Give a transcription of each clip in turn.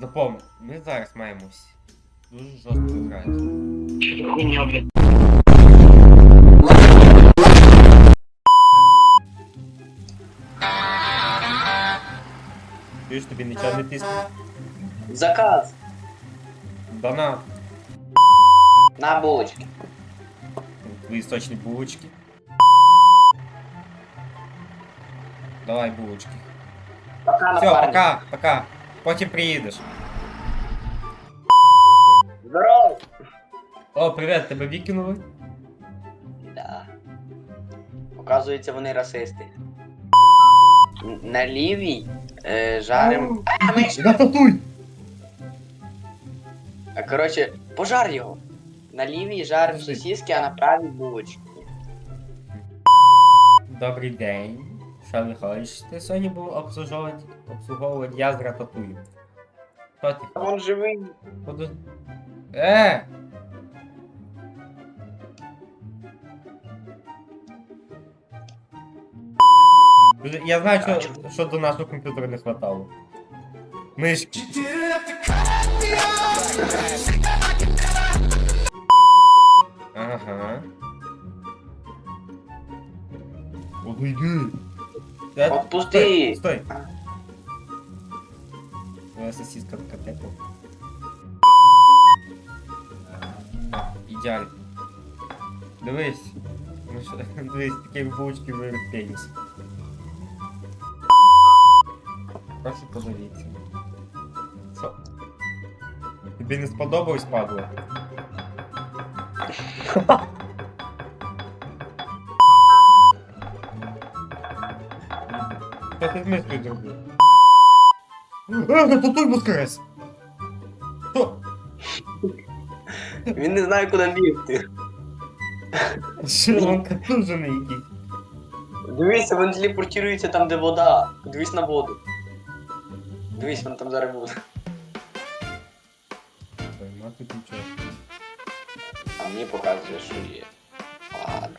Запомни, ми зараз маємо всі дуже жорстко грати. Что за хуйня, блядь? Чуєш, тобі нічого не тисне? Заказ Донат. на булочки. Твої сочні булочки. Давай булочки. Пока, Все, напарник. пока, пока. Потім приїдеш. Здорово. О, привіт, тебе викинули? Да. Оказується, вони расисти. На лівій е, жарим. А, ми ж- Рататуй! А, Коротше, пожар його. На лівій жарим сосиски, а на правій булочки. Добрий день. Що ви хочеш? Ти сьогодні був обслуговувати, обслуговувати я з рататую. Що ти? А Вон живий. Подож... Е! Вже- Я знаю, що, що до нашого комп'ютера не хватало. Мишки. Е, Отпусти. Стой, стой. Твоя сосиска така тепла. Ідеально. Дивись. Ну що, дивись, такі булочки виріс пеніс. Прошу подивіться. Що? Тобі не сподобалось, падло? Що ти з мискою зробив? Е, рататуй воскрес! Що? Він не знає, куди бігти. Що він контужений якийсь? Дивися, він телепортується там, де вода. Дивись на воду. Дивись, він там зараз буде. Ой, ма нічого. А мені показує, що є. Ладно.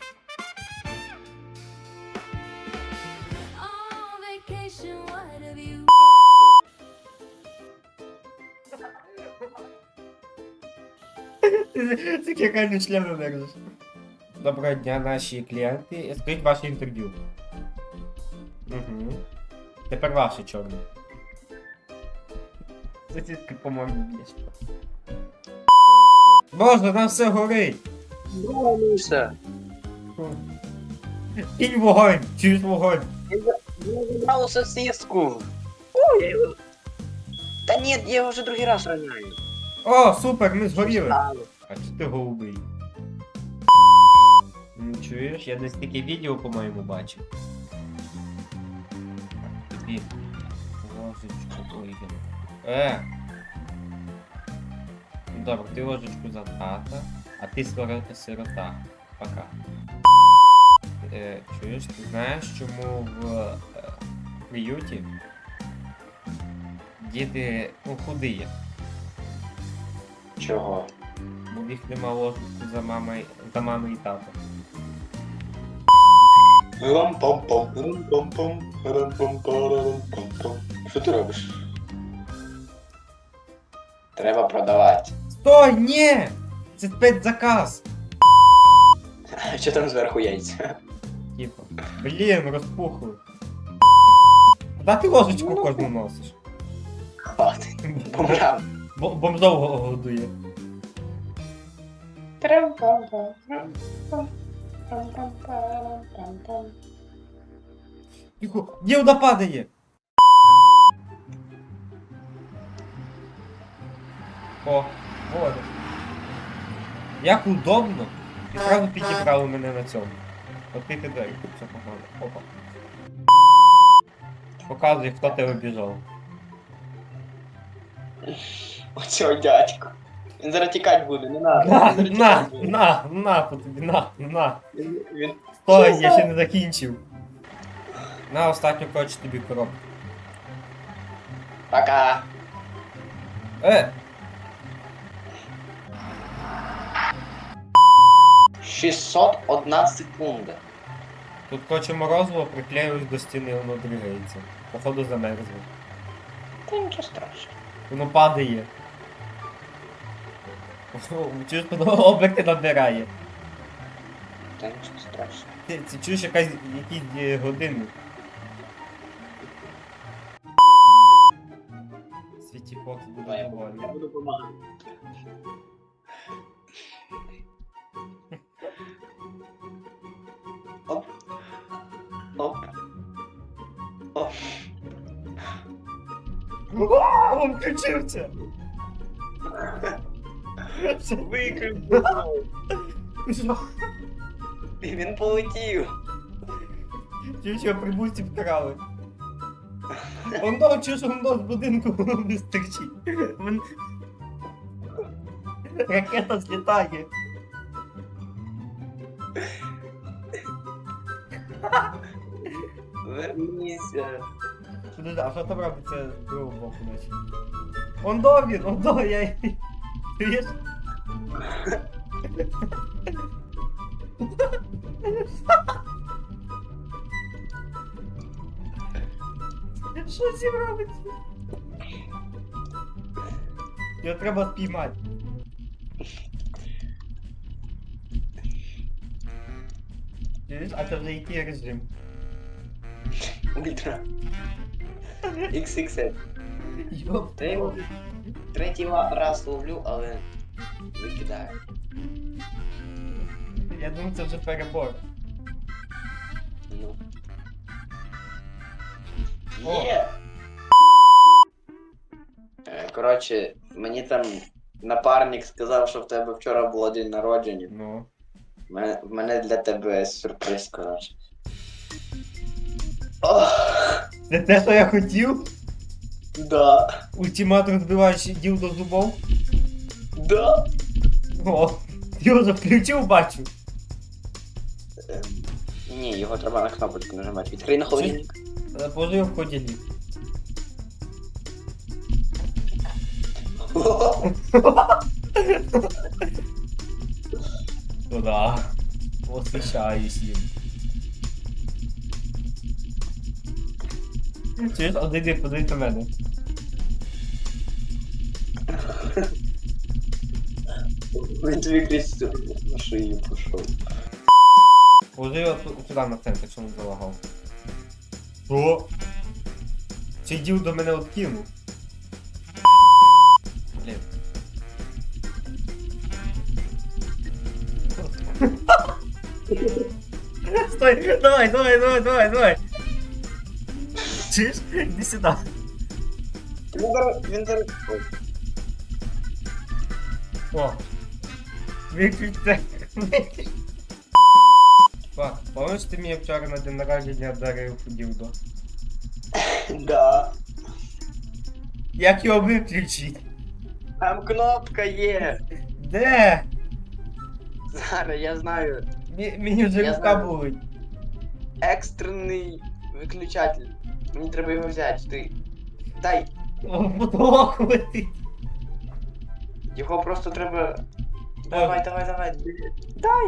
Ти яка члени держиш. Доброго дня, наші клієнти. Скажіть ваше інтерв'ю. Угу. Тепер ваше чорне. Сусідки, по-моєму, є. Боже, нам все горить! Дивися. Кінь вогонь! Чуєш вогонь! Я забрал сосиску. Ой. Да нет, я его уже другий раз роняю. О, супер, ми згоріли! Стало. А чи ти голубий? Ну, чуєш, я десь таке відео, по-моєму, бачив. Тобі ложечку вигину. Е! Добре, ти ложечку за тата, а ти сиро- сирота. Пока. Е, чуєш, ти знаєш, чому в е, приюті діти ну, худі? Чого? Бо в нема ложечку за мамою, за мамою і тато. Рам-пам-пам, рам-пам-пам, рам-пам-парам-пам-пам. Що ти робиш? Треба продавати. Стой, ні! Це спецзаказ! Що там зверху яйця? Типа, блін, розпухли. Куда ти ложечку кожну носиш? Хватить. Бомжам. Бо бомжов го- годує. Тихо, дівда падає! О, вода. Як удобно. І зразу підібрали мене на цьому. Відкрити двері, все погано. Опа. Показує, хто тебе біжав. Оцього дядько. Він зараз буде, не надо. На, Він на, буде. на, на, по тобі, на, на. Він- Він Стой, я ще не закінчив. На останню коротше тобі коробку. Пока. Е, 601 секунда. тут коротше морозиво приклеюсь до стіни, воно дригається. Походу замерзло. Та нічого страшного. Воно падає. Чуєш, воно оберти набирає. Та нічого страшного. Ти це чуєш якась якісь е, години. Світі Фокс буде я доволі. буду допомагати. Оп. Оп. Оп. О, він включився! Що? І він полетів. Його прибульці вкрали. Он до, чуєш, он до з будинку не стерчить. Вон... Ракета злітає. Верніться. Подожди, а що там робиться з другого боку наче? Он до він, он до, я... Чуєш? Що з ним робиться? Його треба спіймати. Чуєш, а це вже який режим? Ультра. XXL. Йоп. Та я його третій ла- раз ловлю, але викидаю. Я думаю, це вже перебор. Ну. О. Є! Е, Коротше, мені там напарник сказав, що в тебе вчора було день народження. Ну. В мене, в мене для тебе сюрприз, коротше. Ох, Це те, що я хотів? да. Ультимат розбиваючи діл до зубов. Да. О, його вже включив, бачу. Ем, Ні, його треба на кнопочку нажимати. Відкрий на холодильник. Е, Положи в холодильник. Ну да. Восхищаюсь їм. Чуєш, одійди, подивись на мене. Тобі крізь на шию пішов. Ту- сюди на центр, не залагав. Що? Цей діл до мене откинув. Блін. Стой, давай, давай, давай, давай, давай. Чиш? Іди сюди. Він зараз. Він зараз. О. Виключте. Пак, пам'ятаєш, ти мені вчора на день народження дарив ділдо? Да. Як його виключити? Там кнопка є. Де? Зараз я знаю. Мі- Мені вже Я рука знаю. болить. Екстрений виключатель. Мені треба його взяти. Ти. Дай. Потолок летить. Його просто треба. Давай, давай, давай. Дай!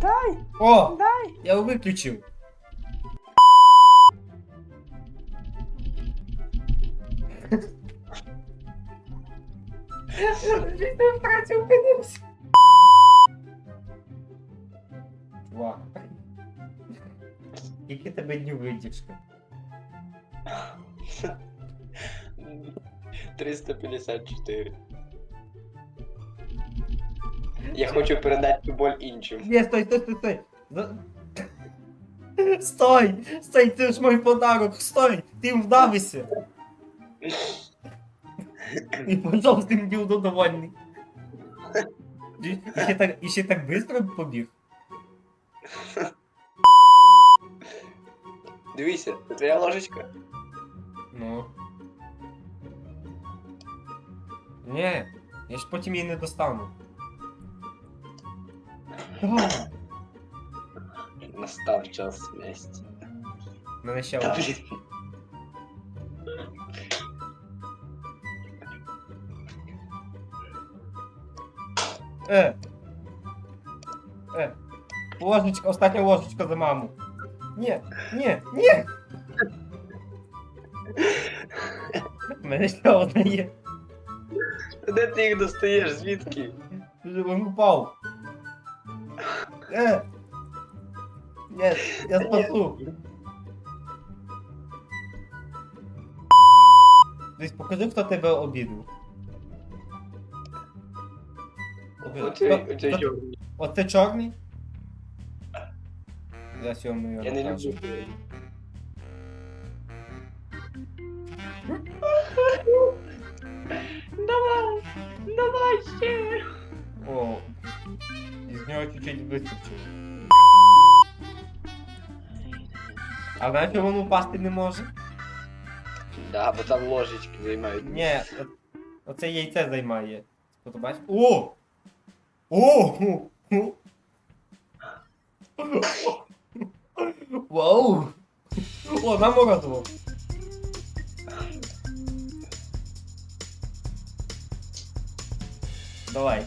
Дай! О, Дай! я його виключив. Він в праці опинився. Чувак. Які тебе днів видівшки? 354. Я хочу передати цю боль іншим. Ні, стой, стой, стой, стой. За- Стой! Стой, це ж мій подарок, стой! Ти вдавися! І пішов з тим ділдо довольний. І ще так, і ще так швидко побіг. Дивися, це твоя ложечка. Ну. Ні, я ж потім її не достану. Настав час. У Мене ще Та блін. Е. Е. Ложечка, остання ложечка за маму. Ні, ні, ні. У мене ще одна є. Де ти їх достаєш? Звідки? Він упав. Е! Ні, я спасу. Десь покажи, хто тебе обідав. Оцей, Хто- оцей хто- чорний. Оце чорний? Я сьомий Я не кажу. люблю. Нього чуть-чуть вистачило. А знаєш, чому він упасти не може? Да, бо там ложечки займають. Ні, от- оце яйце займає. Бачиш? О! О! О! Вау! О, на морозиво! Давай.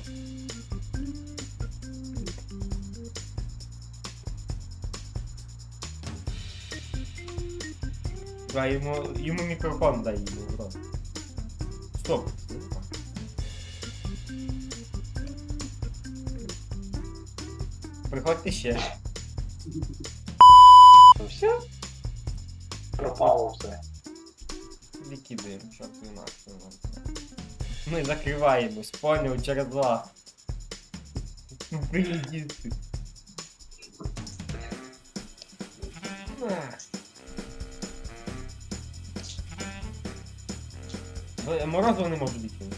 Давай йому, йому мікрофон дай йому в рот. Стоп. Приходьте ще. Ну все? Пропало все. Викидаємо, нахуй вам це. Ми закриваємось, поняв, через вас. Блін, Морозиво не можу викинути.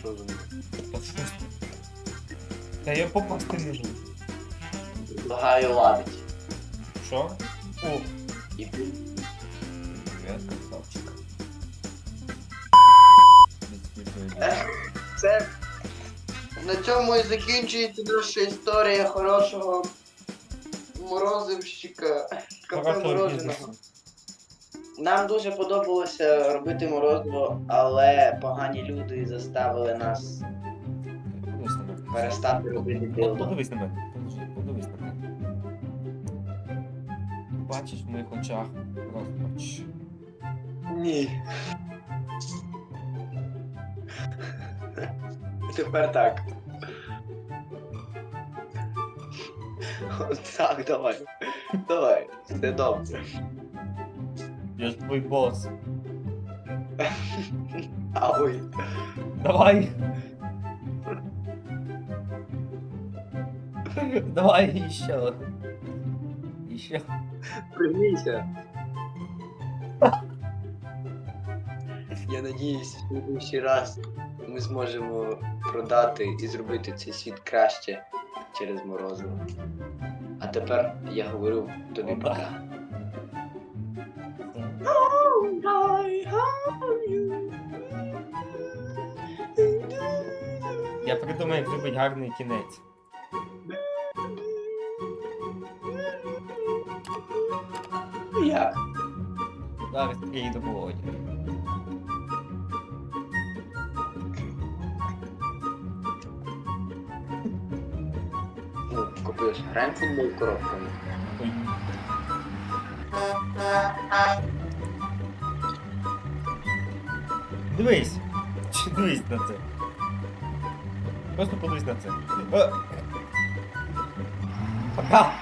Що за Та що ж ти? Та я попасти не можу. Лагаю ладить. Що? О, І привіт, красавчик. Це на цьому і закінчується наша історія хорошого морозивщика. Кафе Хорошого бізнесу. Нам дуже подобалося робити морозиво, але погані люди заставили нас Подивись на мене. перестати робити дилдо. Подивись на мене. Подивись, подивись на мене. Бачиш в моїх очах розпач. Ні. Тепер так. От Так, давай. Давай, все добре. Я ж твій бос. Ой. Давай. Давай еще. Еще. Пригнися. Я надіюсь, в следующий раз ми зможемо продати і зробити цей світ краще через морозиво. А тепер я говорю тобі Опа. пока. Я придумаю, як зробити гарний кінець. Як? Зараз приїду Володя. Ну, купиш граємо футбол коробками. Ой. Дивись. Чи Дивись на це. Просто подивись на це. Е. Пока.